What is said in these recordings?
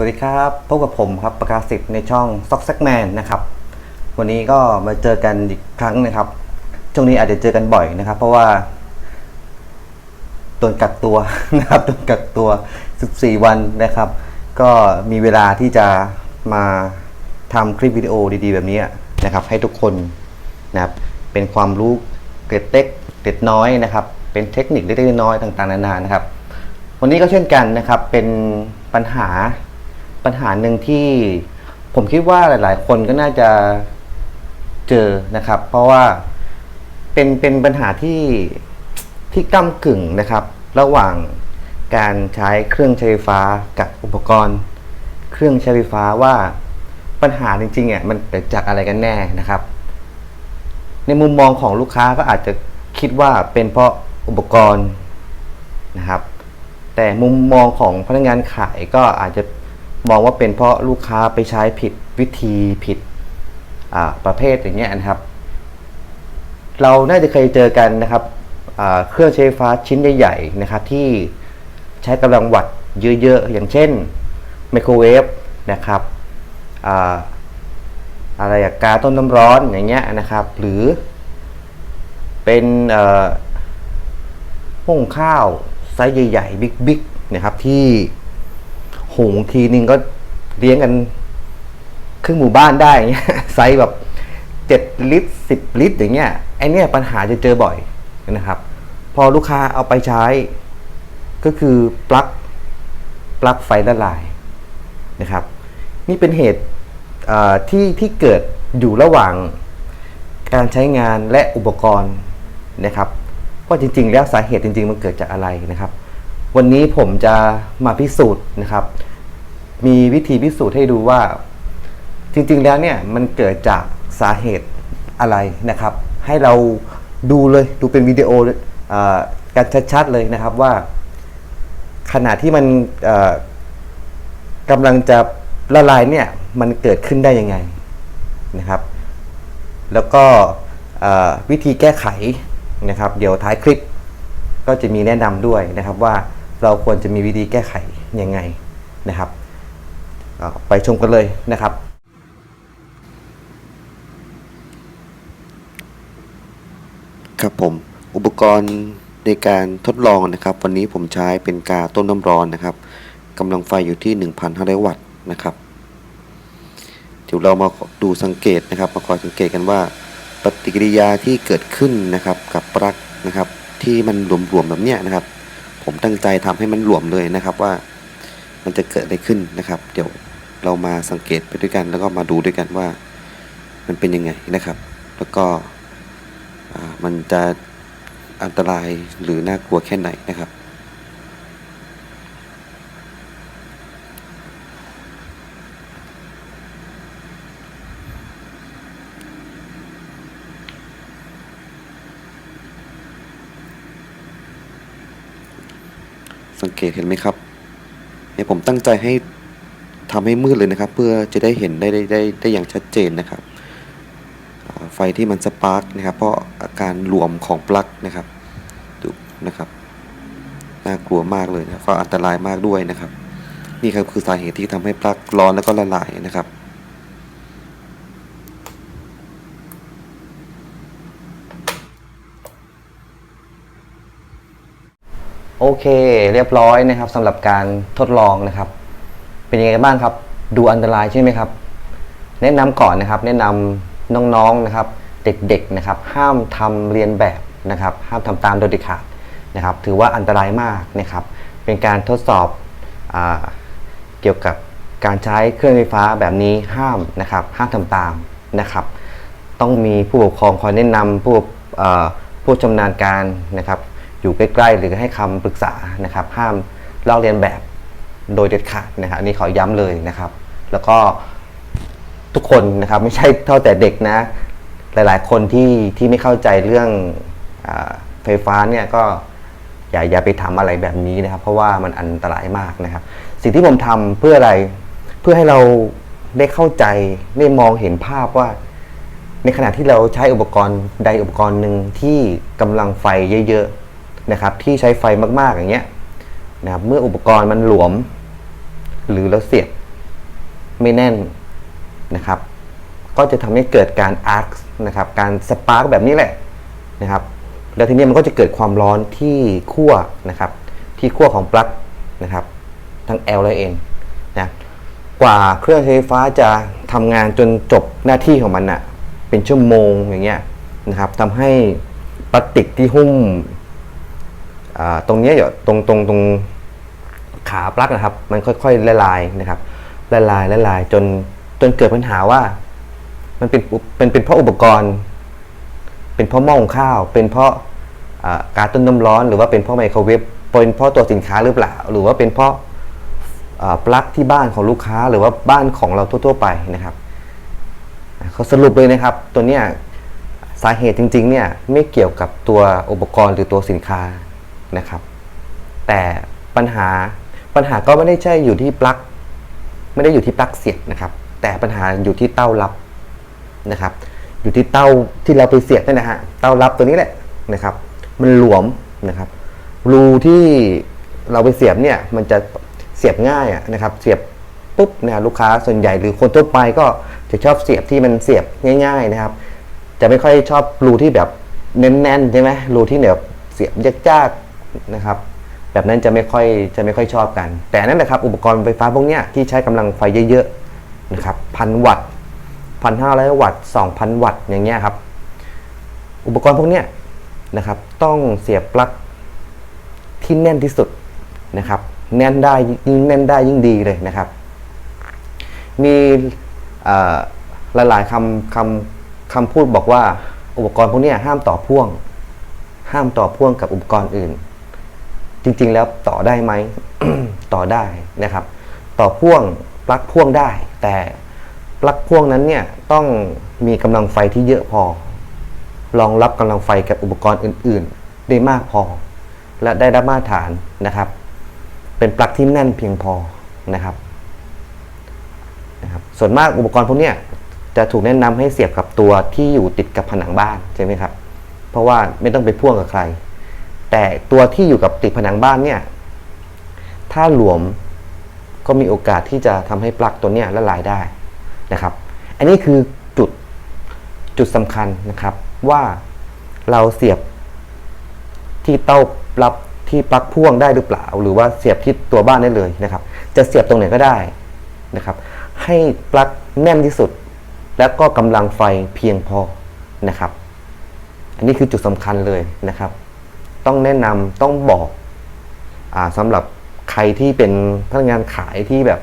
วัสดีครับพบกับผมครับประกาศสิทธิ์ในช่อง s o c k s a c k Man นะครับ วันนี้ก็มาเจอกันอีกครั้งนะครับ ช่วงนี้อาจจะเจอกันบ่อยนะครับ เพราะว่าโดนกักตัวนะครับโดนกักตัว 14 วันนะครับ ก็มีเวลาที่จะมาทำคลิปวิดีโอดีๆ แบบนี้นะครับ ให้ทุกคนนะครับเป็นความรู้เกร็ดเล็กเกร็ดน้อยนะครับ เป็นเทคนิคเล็กๆน้อยๆต่างๆนานานะครับ วันนี้ก็เช่นกันนะครับเป็นปัญหา ปัญหาหนึ่งที่ผมคิดว่าหลาย ๆ คนก็น่าจะเจอนะครับ เพราะว่าเป็นเป็นปัญหาที่ที่ก้ากึ่งนะครับ ระหว่างการใช้เครื่องใช้ไฟฟ้ากับอุปกรณ์ เครื่องใช้ไฟฟ้าว่าปัญหาจริงๆอะมันเกิดจากอะไรกันแน่นะครับ ในมุมมองของลูกค้าก็อาจจะคิดว่าเป็นเพราะอุปกรณ์นะครับ แต่มุมมองของพนักงานขายก็อาจจะ มองว่าเป็นเพราะลูกค้าไปใช้ผิดวิธีผิดประเภทอย่างเงี้ยนะครับ เราน่าจะเคยเจอกันนะครับเครื่องใช้ไฟฟ้าชิ้นใหญ่ๆนะครับที่ใช้กำลังวัตต์เยอะๆ อย่างเช่นไมโครเวฟนะครับออะไรอะกาต้มน้ำร้อนอย่างเงี้ยนะครับ หรือเป็นเอ่องข้าวไซส์ใหญ่ๆ บิ๊กๆนะครับที่ หุงทีนึงก็เลี้ยงกันครึ่งหมู่บ้านได้อย่างเงี้ยไซส์แบบเจ็ดลิตรสิบลิตรอย่างเงี้ยไอเนี้ยปัญหาจะเจอบ่อยนะครับ พอลูกค้าเอาไปใช้ ก็คือปลั๊กปลั๊กไฟละลายนะครับ นี่เป็นเหตุที่ที่เกิดอยู่ระหว่างการใช้งานและอุปกรณ์นะครับว่าจริง ๆ แล้วสาเหตุจริง ๆ มันเกิดจากอะไรนะครับ วันนี้ผมจะมาพิสูจน์นะครับ มีวิธีพิสูจน์ให้ดูว่า จริงๆแล้วเนี่ยมันเกิดจากสาเหตุอะไรนะครับ ให้เราดูเลยดูเป็นวิดีโออ่อกันชัดๆเลยนะครับว่า ขณะที่มันอ่อกำลังจะละลายเนี่ยมันเกิดขึ้นได้ยังไงนะครับ แล้วก็วิธีแก้ไขนะครับ เดี๋ยวท้ายคลิปก็จะมีแนะนำด้วยนะครับว่า เราควรจะมีวิธีแก้ไขยังไงนะครับไปชมกันเลยนะครับ ครับผมอุปกรณ์ในการทดลองนะครับ วันนี้ผมใช้เป็นกาต้มน้ำร้อนนะครับกำลังไฟอยู่ที่ 1,500 วัตต์นะครับเดี๋ยวเรามาดูสังเกตนะครับ มาคอยสังเกตกันว่าปฏิกิริยาที่เกิดขึ้นนะครับกับปลั๊กนะครับ ที่มันหลวมๆแบบเนี้ยนะครับ ผมตั้งใจทำให้มันหลวมเลยนะครับว่ามันจะเกิดอะไรขึ้นนะครับ เดี๋ยวเรามาสังเกตไปด้วยกัน แล้วก็มาดูด้วยกันว่ามันเป็นยังไงนะครับ แล้วก็มันจะอันตรายหรือน่ากลัวแค่ไหนนะครับ เกตเห็นไหมครับเนี่ยผมตั้งใจให้ทำให้มืดเลยนะครับ เพื่อจะได้เห็นได้ได้ได้ได้อย่างชัดเจนนะครับไฟที่มันสปาร์กนะครับ เพราะอาการหลวมของปลั๊กนะครับดูนะครับน่ากลัวมากเลยนะครับก็อันตรายมากด้วยนะครับ นี่ครับคือสาเหตุที่ทำให้ปลั๊กร้อนแล้วก็ละลายนะครับ โอเค เรียบร้อยนะครับสำหรับการทดลองนะครับ เป็นยังไงบ้างครับ ดูอันตรายใช่ไหมครับ แนะนำก่อนนะครับ แนะนำน้องๆนะครับ เด็กๆนะครับ ห้ามทำเรียนแบบนะครับ ห้ามทำตามโดยเด็ดขาดนะครับ ถือว่าอันตรายมากนะครับ เป็นการทดสอบอเกี่ยวกับการใช้เครื่องไฟฟ้าแบบนี้ห้ามนะครับ ห้ามทำตามนะครับ ต้องมีผู้ปกครองคอยแนะนำผู้ผู้ชำนาญการนะครับ อยู่ใกล้ๆ หรือให้คำปรึกษานะครับ ห้ามลอกเรียนแบบโดยเด็ดขาดนะครับอันนี้ขอย้ำเลยนะครับ แล้วก็ทุกคนนะครับไม่ใช่เท่าแต่เด็กนะ หลายๆ คนที่ที่ไม่เข้าใจเรื่องอไฟฟ้าเนี่ยก็อย่าอย่าไปทำอะไรแบบนี้นะครับ เพราะว่ามันอันตรายมากนะครับ สิ่งที่ผมทำเพื่ออะไรเพื่อให้เราได้เข้าใจได้มองเห็นภาพว่า ในขณะที่เราใช้อุปกรณ์ใดอุปกรณ์หนึ่งที่กำลังไฟเยอะๆ นะครับที่ใช้ไฟมากๆอย่างเงี้ยนะครับเมื่ออุปกรณ์มันหลวม หรือเราเสียบไม่แน่นนะครับ ก็จะทำให้เกิดการอาร์คนะครับการสปาร์กแบบนี้แหละนะครับ แล้วทีนี้มันก็จะเกิดความร้อนที่ขั้วนะครับ ที่ขั้วของปลั๊กนะครับ ทั้ง L และ N นะกว่าเครื่องใช้ไฟฟ้าจะทำงานจนจบหน้าที่ของมันอะเป็นชั่วโมงอย่างเงี้ยนะครับทำให้พลาสติกที่หุ้ม ตรงนี้ยอยู่ตรงตรงตรงขาปลั๊กนะครับ มันค่อยๆละลายนะครับละลายละลายจนจนเกิดปัญหาว่า มันเป็นเป็นเป็นเพราะอุปกรณ์ เป็นเพราะหม้อหุงข้าว เป็นเพราะการต้มน้ำร้อนหรือว่าเป็นเพราะไมโครเวฟเป็นเพราะตัวสินค้าหรือเปล่า หรือว่าเป็นเพราะปลั๊กที่บ้านของลูกค้าหรือว่าบ้านของเราทั่ว ๆ ไปนะครับเขาสรุปเลยนะครับ ตัวเนี้ยสาเหตุจริง ๆ เนี่ยไม่เกี่ยวกับตัวอุปกรณ์หรือตัวสินค้า นะครับ แต่ปัญหาปัญหาก็ไม่ได้ใช่อยู่ที่ปลั๊กไม่ได้อยู่ที่ปลั๊กเสียบนะครับ แต่ปัญหาอยู่ที่เต้ารับนะครับ อยู่ที่เต้าที่เราไปเสียบนั่นนะฮะเต้ารับตัวนี้แหละนะครับ มันหลวมนะครับรูที่เราไปเสียบเนี่ยมันจะเสียบง่ายะนะครับ เสียบปุ๊บนะลูกค้าส่วนใหญ่หรือคนทั่วไปก็จะชอบเสียบที่มันเสียบง่าย ๆนะครับ จะไม่ค่อยชอบรูที่แบบแน่นๆใช่ไหมรูที่แบบเสียบยากๆ นะครับแบบนั้นจะไม่ค่อยจะไม่ค่อยชอบกัน แต่นั่นแหละครับอุปกรณ์ไฟฟ้าพวกนี้ที่ใช้กำลังไฟเยอะๆนะครับพันวัตต์พันห้าร้อยวัตต์สองพันวัตต์อย่างเงี้ยครับ อุปกรณ์พวกนี้นะครับต้องเสียบปลั๊กที่แน่นที่สุดนะครับแน่นได้ยิ่งแน่นได้ยิ่งดีเลยนะครับ มีหลายๆคำคำคำพูดบอกว่าอุปกรณ์พวกนี้ห้ามต่อพ่วง ห้ามต่อพ่วงกับอุปกรณ์อื่น จริง ๆ แล้วต่อได้ไหมต่อได้นะครับ ต่อพ่วงปลั๊กพ่วงได้ แต่ปลั๊กพ่วงนั้นเนี่ยต้องมีกำลังไฟที่เยอะพอรองรับกำลังไฟกับอุปกรณ์อื่น ๆ ได้มากพอ และได้รับมาตรฐานนะครับ เป็นปลั๊กที่แน่นเพียงพอนะครับนะครับ ส่วนมากอุปกรณ์พวกนี้จะถูกแนะนำให้เสียบกับตัวที่อยู่ติดกับผนังบ้านใช่ไหมครับ เพราะว่าไม่ต้องไปพ่วงกับใคร แต่ตัวที่อยู่กับติดผนังบ้านเนี่ย ถ้าหลวมก็มีโอกาสที่จะทำให้ปลั๊กตัวเนี้ยละลายได้นะครับ อันนี้คือจุดจุดสำคัญนะครับว่าเราเสียบที่เต้ารับที่ปลั๊กพ่วงได้หรือเปล่า หรือว่าเสียบที่ตัวบ้านได้เลยนะครับ จะเสียบตรงไหนก็ได้นะครับ ให้ปลั๊กแน่นที่สุด แล้วก็กำลังไฟเพียงพอนะครับ อันนี้คือจุดสำคัญเลยนะครับ ต้องแนะนำต้องบอกอาสำหรับใครที่เป็นพนักงานขายที่แบบ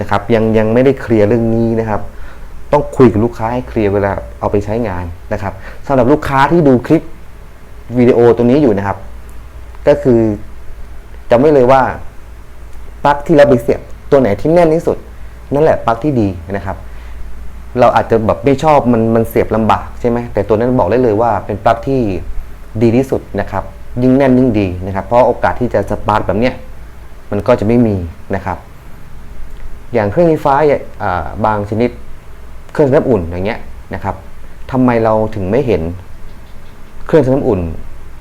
นะครับ ยังยังไม่ได้เคลียร์เรื่องนี้นะครับ ต้องคุยกับลูกค้าให้เคลียร์เวลาเอาไปใช้งานนะครับสำหรับลูกค้าที่ดูคลิปวิดีโอตัวนี้อยู่นะครับ ก็คือจำไว้เลยว่าปลั๊กที่เราไปเสียบตัวไหนที่แน่นที่สุด นั่นแหละปลั๊กที่ดีนะครับ เราอาจจะแบบไม่ชอบมันมันเสียบลำบากใช่ไหมแต่ตัวนั้นบอกได้เลยว่าเป็นปลั๊กที่ ดีที่สุดนะครับ ยิ่งแน่นยิ่งดีนะครับ เพราะโอกาสที่จะสปาร์กแบบเนี้ยมันก็จะไม่มีนะครับ อย่างเครื่องไฟฟ้าอ่าบางชนิดเครื่องทำน้ำอุ่นอย่างเงี้ยนะครับทำไมเราถึงไม่เห็นเครื่องทำน้ำอุ่น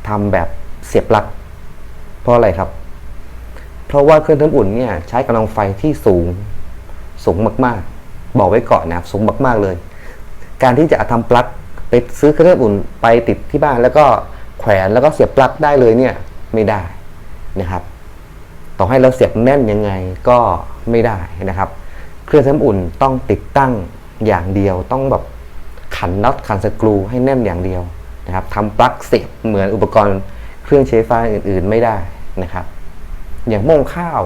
ทำแบบเสียบปลั๊กเพราะอะไรครับ เพราะว่าเครื่องทำน้ำอุ่นเนี่ยใช้กำลังไฟที่สูงสูงมากๆ บอกไว้ก่อนนะครับสูงมากๆเลย การที่จะทำปลั๊กไปซื้อเครื่องทำน้ำอุ่นไปติดที่บ้านแล้วก็ แขวนแล้วก็เสียบปลั๊กได้เลยเนี่ยไม่ได้นะครับต่อให้เราเสียบแน่นยังไงก็ไม่ได้นะครับ เครื่องทำอุ่นต้องติดตั้งอย่างเดียว ต้องแบบขันน็อตขันสกรูให้แน่นอย่างเดียวนะครับทำปลั๊กเสียบเหมือนอุปกรณ์เครื่องใช้ไฟอื่น ๆ ไม่ได้นะครับ อย่างโม่งข้าว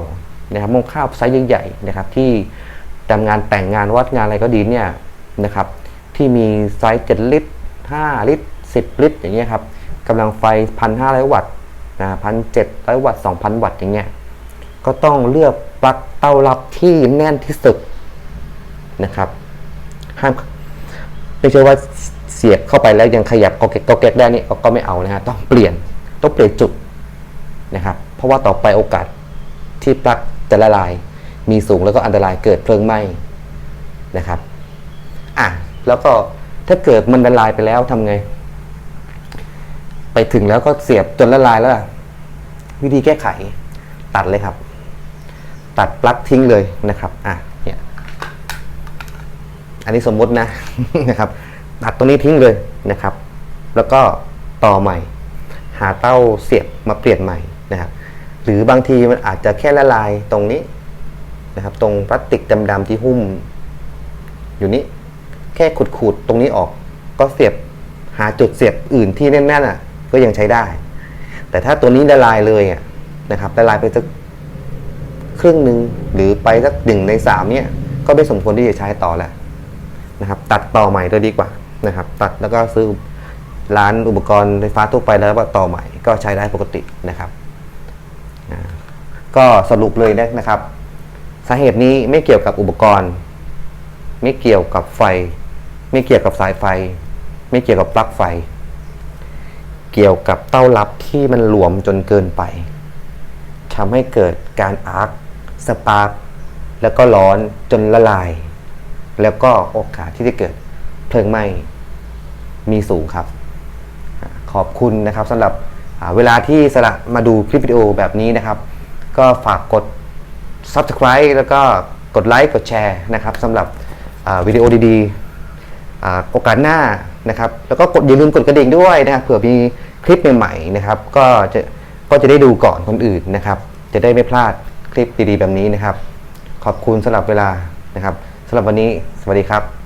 นะครับโม่งข้าวไซส์ใหญ่ๆนะครับ ที่ทำงานแต่งงานวัดงานอะไรก็ดีเนี่ยนะครับ ที่มีไซส์7ลิตร5ลิตร10 ลิตรอย่างเงี้ยครับ กำลังไฟ 1,500 วัตต์นะ1,700วัตต์2,000วัตต์อย่างเงี้ยก็ต้องเลือกปลั๊กเต้ารับที่แน่นที่สุดนะครับห้ามไม่ใช่ว่าเสียบเข้าไปแล้วยังขยับก็เก็กก็เก็กได้นี่ก็ก็ไม่เอานะฮะต้องเปลี่ยนต้องเปลี่ยนจุดนะครับเพราะว่าต่อไปโอกาสที่ปลั๊กจะละลาย มีสูงแล้วก็อันตรายเกิดเพลิงไหม้นะครับอะแล้วก็ถ้าเกิดมันละลายไปแล้วทำไง ไปถึงแล้วก็เสียบจนละลายแล้วล่ะวิธีแก้ไขตัดเลยครับ ตัดปลั๊กทิ้งเลยนะครับอะเนี่ยอันนี้สมมตินะนะครับ ตัดตรงนี้ทิ้งเลยนะครับ แล้วก็ต่อใหม่ หาเต้าเสียบมาเปลี่ยนใหม่นะครับ หรือบางทีมันอาจจะแค่ละลายตรงนี้นะครับ ตรงพลาสติกดำๆที่หุ้ม อยู่นี้แค่ขูดๆตรงนี้ออก ก็เสียบหาจุดเสียบอื่นที่แน่นๆอะ ก็ยังใช้ได้ แต่ถ้าตัวนี้ละลายเลยนะครับละลายไปสักครึ่งหนึ่งหรือไปสักหนึ่งในสามเนี่ยก็ไม่สมควรที่จะใช้ต่อแล้วนะครับ ตัดต่อใหม่จะดีกว่านะครับ ตัดแล้วก็ซื้อร้านอุปกรณ์ไฟฟ้าทั่วไปแล้วก็ต่อใหม่ก็ใช้ได้ปกตินะครับนะก็สรุปเลยนะครับ สาเหตุนี้ไม่เกี่ยวกับอุปกรณ์ ไม่เกี่ยวกับไฟ ไม่เกี่ยวกับสายไฟ ไม่เกี่ยวกับปลั๊กไฟ เกี่ยวกับเต้ารับที่มันหลวมจนเกินไปทำให้เกิดการอาร์คสปาร์กแล้วก็ร้อนจนละลาย แล้วก็โอกาสที่จะเกิดเพลิงไหม้มีสูงครับ ขอบคุณนะครับสำหรับเวลาที่สละมาดูคลิปวิดีโอแบบนี้นะครับ ก็ฝากกด Subscribe แล้วก็กดไลค์กดแชร์นะครับสำหรับวิดีโอดีๆ โอกาสหน้า นะครับ แล้วก็กดอย่าลืมกดกระดิ่งด้วยนะครับเผื่อมีคลิปใหม่ๆนะครับ ก็จะก็จะได้ดูก่อนคนอื่นนะครับ จะได้ไม่พลาดคลิปดีๆแบบนี้นะครับ ขอบคุณสำหรับเวลานะครับสำหรับวันนี้สวัสดีครับ